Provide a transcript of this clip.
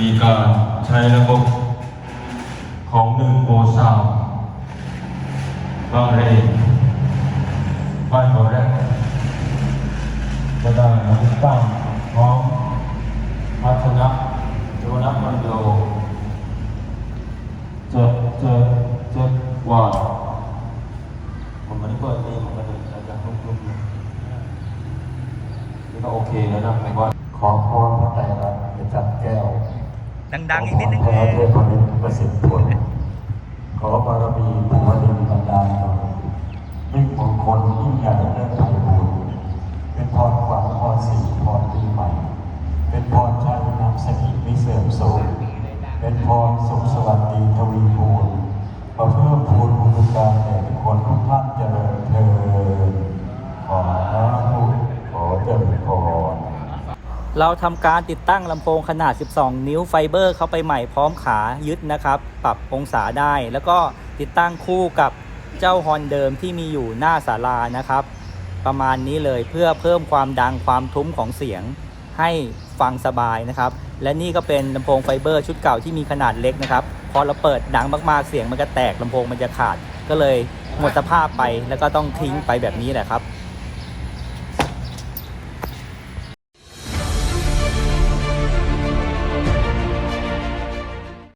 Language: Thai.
มีการใช้ระบบของหนึ่งโอซาวบางเรนบ้านโบแรกก็ได้ตั้งของพัฒนะจุลคอนโดเจ็ดเจ็ดเจ็ดวัตต์ผมไม่ได้เปิดเองผมก็เลยจะรุ่มๆนี่ก็โอเคแล้วนะผมว่าขอพรพระไตรรัตน์ประจับแก้ว ดังๆอีกนิดนึงขอพรพระเทพนิตประสิทธิ์ผลขอบารมีภูวดินบันดาลดลมิ่งมงคลยิ่งใหญ่เรื่องไพบูรณ์เป็นพรขวัญพรสีพรปีใหม่ เป็นพรชัยนำสถิตมิเสื่อมโทรมเป็นพรสุขสวัสดีทวีภูล เราทำการติดตั้งลำโพงขนาด 12 นิ้วไฟเบอร์เข้าไปใหม่พร้อมขายึดนะครับ ปรับองศาได้ แล้วก็ติดตั้งคู่กับเจ้าฮอนเดิมที่มีอยู่หน้าศาลานะครับ ประมาณนี้เลยเพื่อเพิ่มความดังความทุ้มของเสียงให้ฟังสบายนะครับ และนี่ก็เป็นลำโพงไฟเบอร์ชุดเก่าที่มีขนาดเล็กนะครับ พอเราเปิดดังมากๆเสียงมันก็แตกลำโพงมันจะขาด ก็เลยหมดสภาพไปแล้วก็ต้องทิ้งไปแบบนี้แหละครับ